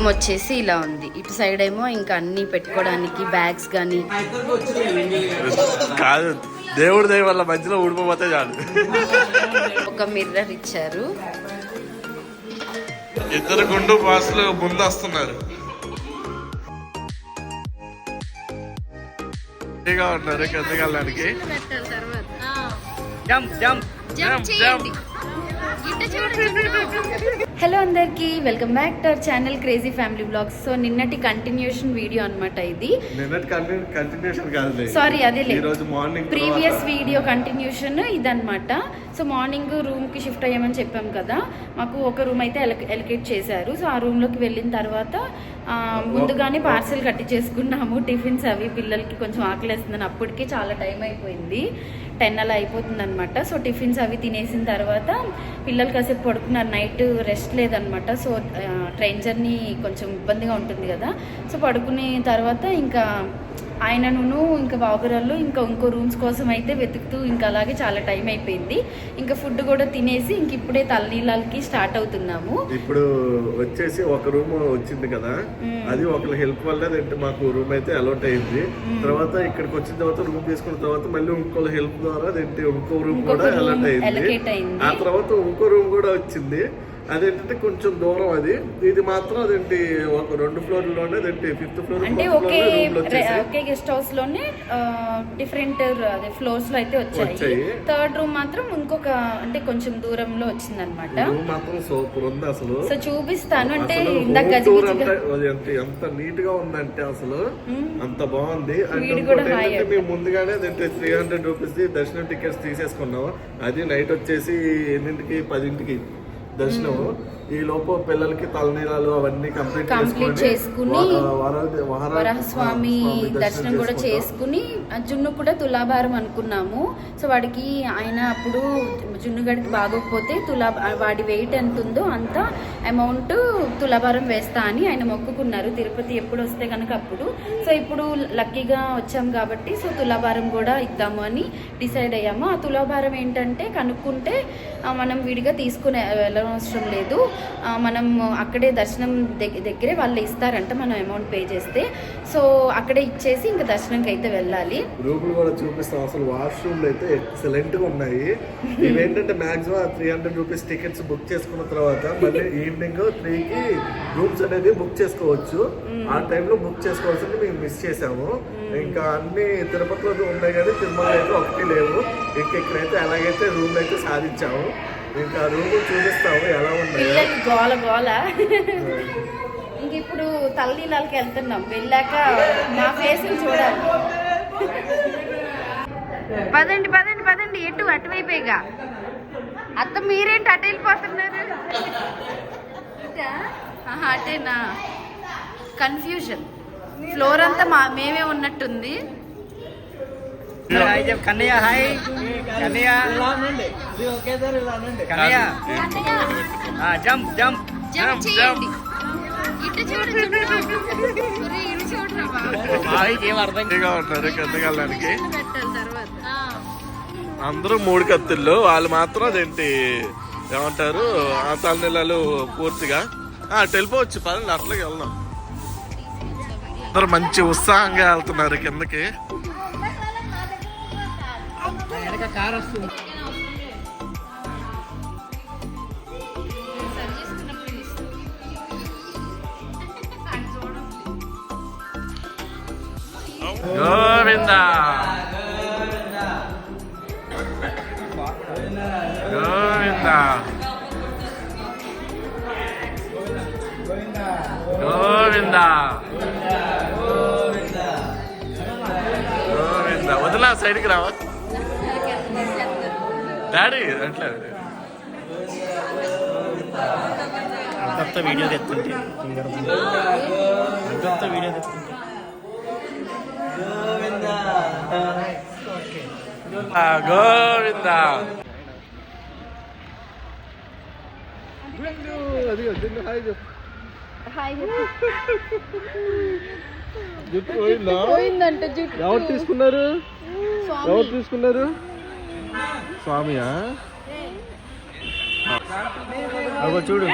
Room వచ్చేసి ఇలా ఉంది. ఇటు సైడ్ ఏమో ఇంకా అన్ని పెట్టుకోవడానికి బ్యాగ్స్ కానీ కాదు దేవుడి దయ వల్ల మధ్యలో ఊడిపోతే చాలు. ఒక మిర్రర్ ఇచ్చారు. ఇద్దరు గుండు బాసులు ముందు వస్తున్నారు ఉన్నారు కిందకి వెళ్ళడానికి jump jump jump. Jump hello అందరికి welcome back to our channel crazy family vlogs. So నిన్నటి కంటిన్యూషన్ వీడియో అన్నమాట ఇది. సారీ అదే ప్రీవియస్ వీడియో కంటిన్యూషన్ ఇదన్నమాట. సో మార్నింగ్ రూమ్కి షిఫ్ట్ అయ్యామని చెప్పాం కదా. మాకు ఒక రూమ్ అయితే ఎలకేట్ చేశారు. సో ఆ రూమ్లోకి వెళ్ళిన తర్వాత ముందుగానే పార్సెల్ కట్టి చేసుకున్నాము టిఫిన్స్ అవి పిల్లలకి కొంచెం ఆకలేస్తుందని అప్పటికే చాలా టైం అయిపోయింది. టెన్ అలా అయిపోతుంది అనమాట సో టిఫిన్స్ అవి తినేసిన తర్వాత పిల్లలు కాసేపు పడుకున్నారు. నైట్ రెస్ట్ లేదనమాట సో ట్రైన్ జర్నీ కొంచెం ఇబ్బందిగా ఉంటుంది కదా. సో పడుకునే తర్వాత ఇంకా ఆయనను ఇంకా బావగారు ఇంకా ఇంకో రూమ్స్ కోసం అయితే వెతుకుతూ ఇంకా అలాగే చాలా టైం అయిపోయింది. ఇంకా ఫుడ్ కూడా తినేసి ఇంక ఇప్పుడే తలనీళ్ళకి స్టార్ట్ అవుతున్నాము. ఇప్పుడు వచ్చేసి ఒక రూమ్ వచ్చింది కదా. అది ఒకరి హెల్ప్ వల్ల మాకు రూమ్ అయితే అలౌట్ అయింది. తర్వాత ఇక్కడికి వచ్చిన తర్వాత రూమ్ తీసుకున్న తర్వాత మళ్ళీ ఇంకో హెల్ప్ ద్వారా ఇంకో రూమ్ కూడా అలౌట్ అయింది. ఆ తర్వాత ఇంకో రూమ్ కూడా వచ్చింది. అదేంటంటే కొంచెం దూరం అది. ఇది మాత్రం అదేంటి ఒక రెండు ఫ్లోర్లోనే అదేంటి ఫిఫ్త్ ఫ్లోర్ అంటే ఒకే ఒకే గెస్ట్ హౌస్లోనే డిఫరెంట్ అదే ఫ్లోర్స్లో అయితే వచ్చాయి. థర్డ్ రూమ్ మాత్రం ఇంకొక అంటే కొంచెం దూరంలో వచ్చింది అనమాట రూమ్ మాత్రం సూపర్ ఉంది అసలు. సో చూపిస్తాను అంటే ఇందాక ఎంత నీట్గా ఉందంటే అసలు. అంత బాగుంది. అంటే మేము ముందుగానే త్రీ హండ్రెడ్ రూపీస్ దర్శనం టికెట్స్ తీసేసుకున్నాం అది నైట్ వచ్చేసి ఎన్నింటికి పదింటికి. దర్శనం ఈ లోపు పిల్లలకి తలనీలాలు అవన్నీ కంప్లీట్ కంప్లీట్ చేసుకుని వరహస్వామి దర్శనం కూడా చేసుకుని జున్ను కూడా తులాభారం అనుకున్నాము. సో వాడికి ఆయన అప్పుడు జున్ను గడికి బాగోకపోతే తులా వాడి వెయిట్ ఎంత ఉందో అంత అమౌంట్ తులాభారం వేస్తా అని ఆయన మొక్కుకున్నారు. తిరుపతి ఎప్పుడు వస్తే కనుక అప్పుడు. సో ఇప్పుడు లక్కీగా వచ్చాం కాబట్టి సో తులాభారం కూడా ఇద్దాము అని డిసైడ్ అయ్యాము. ఆ తులాభారం ఏంటంటే కనుక్కుంటే మనం విడిగా తీసుకునే వెళ్ళనవసరం లేదు. మనం అక్కడే దర్శనం దగ్- దగ్గరే వాళ్ళు ఇస్తారంట మనం అమౌంట్ పే చేస్తే. సో అక్కడే ఇచ్చేసి ఇంకా దర్శనంకి అయితే వెళ్ళాలి. రూములు కూడా చూపిస్తాం. అసలు వాష్రూమ్లు అయితే ఎక్సలెంట్గా ఉన్నాయి. ఇవేంటంటే maximum three hundred rupees tickets book చేసుకున్న తర్వాత మళ్ళీ ఈవినింగ్ త్రీకి రూమ్స్ అనేది బుక్ చేసుకోవచ్చు. ఆ టైంలో బుక్ చేసుకోవాల్సింది మేము మిస్ చేసాము ఇంకా అన్ని తిరుపతిలో ఉన్నాయి కానీ తిరుమల అయితే ఒకటి లేవు. ఇంకా ఇక్కడైతే ఎలాగైతే రూమ్ అయితే సాధించాము. ఇంకా రూమ్ చూపిస్తాము ఎలా ఉన్నాయో? పిల్లలు గోల గోల. ఇంక ఇప్పుడు తల్లీలకి వెళ్తున్నాం. వెళ్ళాక మా ఫేస్ చూడాలి. పదండి పదండి పదండి. ఎటు? అటువైపేగా అత్త మీరేంటి అటు వెళ్ళిపోతున్నారు? అటేనా? కన్ఫ్యూజన్ ఫ్లోర్ అంతా మా మేమే ఉన్నట్టుంది. Kannayya hi. Kannayya. Kannayya. Jump jump. Jump అందరూ మూడు కత్తుల్లో వాళ్ళు మాత్రం అదేంటి ఏమంటారు ఆ తలనీళ్ళు పూర్తిగా. ఆ, అటు వెళ్ళిపోవచ్చు పదండి అట్లాగే వెళ్దాం. అందరూ మంచి ఉత్సాహంగా వెళ్తున్నారు కిందకి. వెనక కార్ వస్తుంది. గోవింద. గోవింద. గోవింద. గోవింద. వదిలా సైడ్కి రావచ్చు డాడీ అట్లా అంతంత వీడియో తెస్తుంటే అంతంత వీడియో తెస్తుంటే గోవింద. జుట్టు పోయిందా? పోయిందంట జుట్టు. ఎవరు తీసుకున్నారు? స్వామి. ఎవరు తీసుకున్నారు? స్వామియా? అగో చూడు.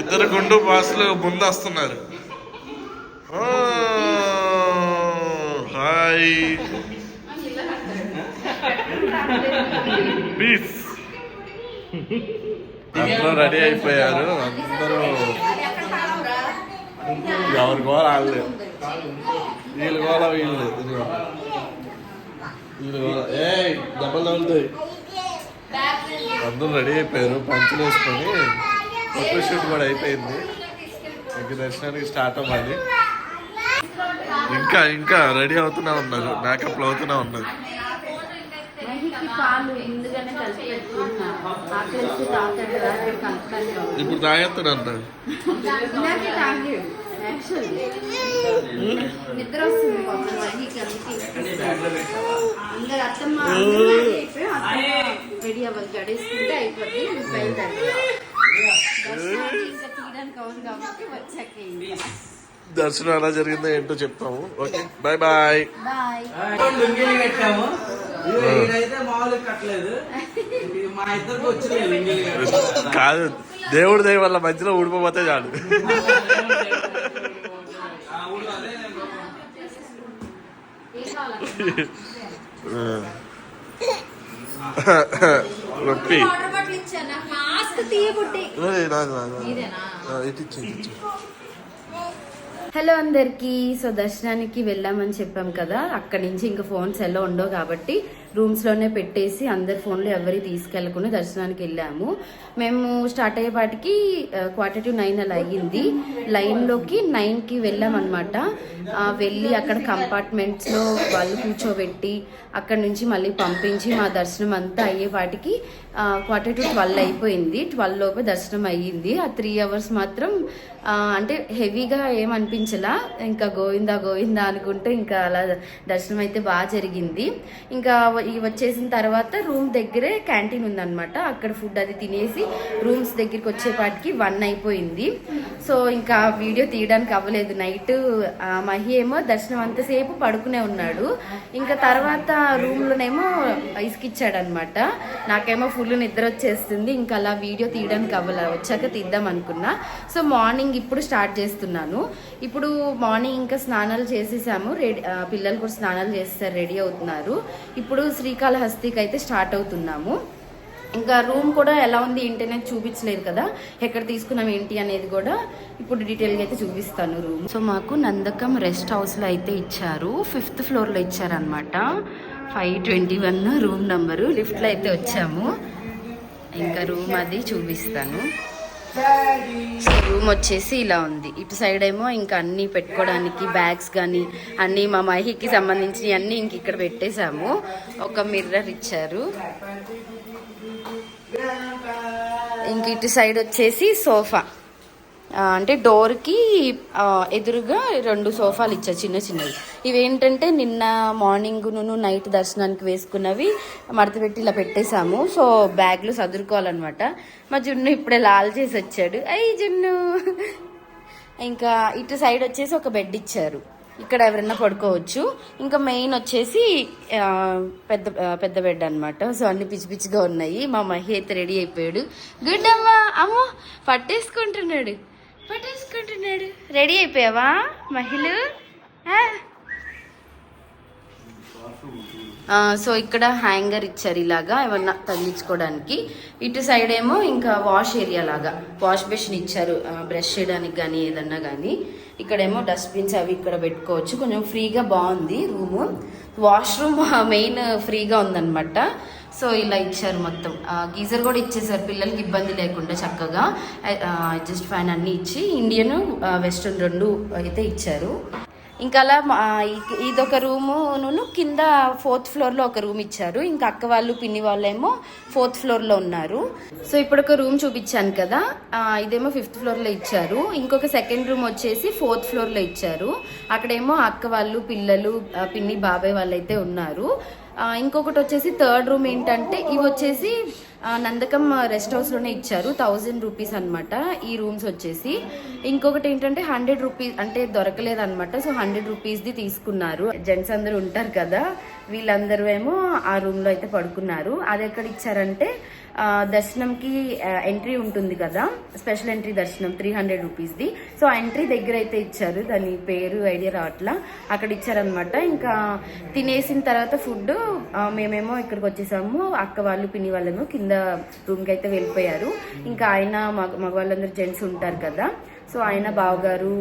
ఇద్దరు గుండు బాసులు ముందు వస్తున్నారు హాయ్. బీఫ్ అందరూ రెడీ అయిపోయారు. అందరూ ఎవరి గోల వాళ్ళు వీళ్ళు గోల వీళ్ళు. ఏ దెబ్బలు తగులుతాయి. అందరూ రెడీ అయిపోయారు పంచులు వేసుకొని. ఫోటోషూట్ కూడా అయిపోయింది. ఇంక దర్శనానికి స్టార్ట్ అవ్వాలి. ఇంకా ఇంకా రెడీ అవుతూనే ఉన్నారు మేకప్లు అవుతూనే ఉన్నారు. ఇప్పుడు తాగేస్తాడు అంటారు నిద్ర వస్తుంది అందరు అత్తమ్మ రెడీ అవ్వాలి గడేసుకుంటే అయిపోద్ది బయలుదేరి దర్శనానికి ఇంకా తీయడానికి అవ్వదు కాబట్టి వచ్చాక దర్శనం ఎలా జరిగిందో ఏంటో చెప్తాము ఓకే బాయ్ బాయ్. కాదు దేవుడి దయ వల్ల మధ్యలో ఊడిపోతే చాలు. హలో అందరికి సో దర్శనానికి వెళ్ళామని చెప్పాం కదా. అక్కడి నుంచి ఇంకా ఫోన్స్ ఎలా ఉండవు కాబట్టి రూమ్స్లోనే పెట్టేసి అందరి ఫోన్లు ఎవరి తీసుకెళ్ళకుండా దర్శనానికి వెళ్ళాము. మేము స్టార్ట్ అయ్యేపాటికి క్వార్టర్ టు నైన్ అలా అయ్యింది. లైన్లోకి నైన్కి వెళ్ళామన్నమాట. వెళ్ళి అక్కడ కంపార్ట్మెంట్స్లో వాళ్ళు కూర్చోబెట్టి అక్కడ నుంచి మళ్ళీ పంపించి మా దర్శనం అంతా అయ్యేపాటికి క్వార్టర్ టు ట్వెల్వ్ అయిపోయింది. ట్వెల్వ్ లోపే దర్శనం అయ్యింది. ఆ త్రీ అవర్స్ మాత్రం అంటే హెవీగా ఏమనిపించలా ఇంకా గోవిందా గోవిందా అనుకుంటూ ఇంకా అలా దర్శనం అయితే బాగా జరిగింది. ఇంకా వ- ఈ వచ్చేసిన తర్వాత రూమ్ దగ్గరే క్యాంటీన్ ఉందన్నమాట. అక్కడ ఫుడ్ అది తినేసి రూమ్స్ దగ్గరికి వచ్చేపాటికి వన్ అయిపోయింది. సో ఇంకా వీడియో తీయడానికి అవ్వలేదు. నైట్ మహి ఏమో దర్శనం అంతసేపు పడుకునే ఉన్నాడు. ఇంకా తర్వాత రూమ్లోనేమో ఇసుకిచ్చాడనమాట నాకేమో ఫుల్ నిద్ర వచ్చేస్తుంది. ఇంకా అలా వీడియో తీయడానికి అవ్వలే. వచ్చాక తీద్దాం అనుకున్నా. సో మార్నింగ్ ఇప్పుడు స్టార్ట్ చేస్తున్నాను. ఇప్పుడు మార్నింగ్ ఇంకా స్నానాలు చేసేసాము. రెడీ పిల్లలు కూడా స్నానాలు చేసేసారు. రెడీ అవుతున్నారు. ఇప్పుడు శ్రీకాళహస్తికి అయితే స్టార్ట్ అవుతున్నాము. ఇంకా రూమ్ కూడా ఎలా ఉంది ఏంటి అనేది చూపించలేదు కదా. ఎక్కడ తీసుకున్నాం ఏంటి అనేది కూడా ఇప్పుడు డీటెయిల్గా అయితే చూపిస్తాను రూమ్. సో మాకు నందకం రెస్ట్ హౌస్లో అయితే ఇచ్చారు. ఫిఫ్త్ ఫ్లోర్లో ఇచ్చారనమాట five twenty one room number. లిఫ్ట్లో అయితే వచ్చాము. ఇంకా రూమ్ అది చూపిస్తాను. రూమ్ వచ్చేసి ఇలా ఉంది. ఇటు సైడ్ ఏమో ఇంకా అన్ని పెట్టుకోవడానికి బ్యాగ్స్ కానీ అన్ని మా మహికి సంబంధించినవి అన్ని ఇంక ఇక్కడ పెట్టేశాము. ఒక మిర్రర్ ఇచ్చారు. ఇంక ఇటు సైడ్ వచ్చేసి సోఫా అంటే డోర్కి ఎదురుగా రెండు సోఫాలు ఇచ్చారు చిన్న చిన్నవి. ఇవేంటంటే నిన్న మార్నింగ్ నువ్వు నైట్ దర్శనానికి వేసుకున్నవి మడతపెట్టి ఇలా పెట్టేశాము. సో బ్యాగ్లో సదురుకోవాలన్నమాట. మా జున్ను ఇప్పుడే లాల్ చేసి వచ్చాడు. అయ్యి జున్ను! ఇంకా ఇటు సైడ్ వచ్చేసి ఒక బెడ్ ఇచ్చారు. ఇక్కడ ఎవరైనా పడుకోవచ్చు. ఇంకా మెయిన్ వచ్చేసి పెద్ద పెద్ద బెడ్ అన్నమాట. సో అన్ని పిచ్చి పిచ్చిగా ఉన్నాయి. మా మహి అయితే రెడీ అయిపోయాడు. గుడ్ అమ్మా అమ్మో పట్టేసుకుంటున్నాడు. పట్టేసుకుంటున్నాడు. రెడీ అయిపోయావా మహిళ? సో ఇక్కడ హ్యాంగర్ ఇచ్చారు ఇలాగా ఏమన్నా తగిలించుకోవడానికి. ఇటు సైడ్ ఏమో ఇంకా వాష్ ఏరియా లాగా. వాష్ బేసిన్ ఇచ్చారు బ్రష్ చేయడానికి కానీ ఏదన్నా కానీ ఇక్కడేమో డస్ట్బిన్స్ అవి ఇక్కడ పెట్టుకోవచ్చు. కొంచెం ఫ్రీగా బాగుంది రూము. వాష్రూమ్ మెయిన్ ఫ్రీగా ఉందన్నమాట. సో ఇలా ఇచ్చారు మొత్తం. గీజర్ కూడా ఇచ్చేసారు. పిల్లలకి ఇబ్బంది లేకుండా చక్కగా. అడ్జస్ట్ ఫ్యాన్ అన్ని ఇచ్చి ఇండియన్ వెస్ట్రన్ రెండు అయితే ఇచ్చారు. ఇంకా అలా ఇదొక రూమును కింద ఫోర్త్ ఫ్లోర్లో ఒక రూమ్ ఇచ్చారు. ఇంకా అక్క వాళ్ళు పిన్ని వాళ్ళేమో ఫోర్త్ ఫ్లోర్లో ఉన్నారు. సో ఇప్పుడు ఒక రూమ్ చూపించాను కదా. ఇదేమో ఫిఫ్త్ ఫ్లోర్లో ఇచ్చారు. ఇంకొక సెకండ్ రూమ్ వచ్చేసి ఫోర్త్ ఫ్లోర్లో ఇచ్చారు. అక్కడేమో అక్క వాళ్ళు పిల్లలు పిన్ని బాబాయ్ వాళ్ళు అయితే ఉన్నారు. ఇంకొకటి వచ్చేసి థర్డ్ రూమ్ ఏంటంటే ఇవి వచ్చేసి నందకం రెస్ట్ హౌస్లోనే ఇచ్చారు థౌజండ్ రూపీస్ అన్నమాట ఈ రూమ్స్ వచ్చేసి. ఇంకొకటి ఏంటంటే హండ్రెడ్ రూపీస్ అంటే దొరకలేదు అనమాట సో హండ్రెడ్ రూపీస్ ది తీసుకున్నారు. జెంట్స్ అందరూ ఉంటారు కదా వీళ్ళందరూ ఏమో ఆ రూమ్లో అయితే పడుకున్నారు. అది ఎక్కడ ఇచ్చారంటే దర్శనంకి ఎంట్రీ ఉంటుంది కదా? స్పెషల్ ఎంట్రీ దర్శనం త్రీ హండ్రెడ్ రూపీస్ది సో ఎంట్రీ దగ్గర అయితే ఇచ్చారు. దాని పేరు ఐడియా రావట్లా. అక్కడ ఇచ్చారనమాట ఇంకా తినేసిన తర్వాత ఫుడ్ మేమేమో ఇక్కడికి వచ్చేసాము. అక్క వాళ్ళు పిన్ని వాళ్ళేమో కింద రూమ్కి అయితే వెళ్ళిపోయారు. ఇంకా ఆయన మగ మగవాళ్ళందరూ జెంట్స్ ఉంటారు కదా? సో ఆయన బావగారు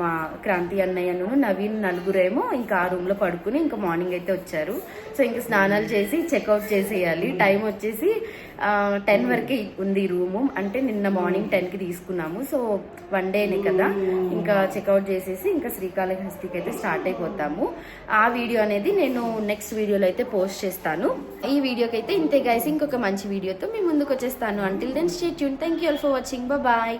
మా క్రాంతి అన్నయ్యను నవీన్ నలుగురేమో ఇంకా ఆ రూమ్లో పడుకుని ఇంకా మార్నింగ్ అయితే వచ్చారు. సో ఇంకా స్నానాలు చేసి చెక్అవుట్ చేసేయాలి. టైం వచ్చేసి టెన్ వరకే ఉంది రూము. అంటే నిన్న మార్నింగ్ టెన్కి తీసుకున్నాము. సో వన్ డేనే కదా. ఇంకా చెక్అవుట్ చేసేసి ఇంకా శ్రీకాళహస్తికి అయితే స్టార్ట్ అయిపోతాము. ఆ వీడియో అనేది నేను నెక్స్ట్ వీడియోలో అయితే పోస్ట్ చేస్తాను. ఈ వీడియోకి అయితే ఇంతే గైస్ ఇంకొక మంచి వీడియోతో మీ ముందుకు వచ్చేస్తాను. Until then stay tune thank you all for watching bye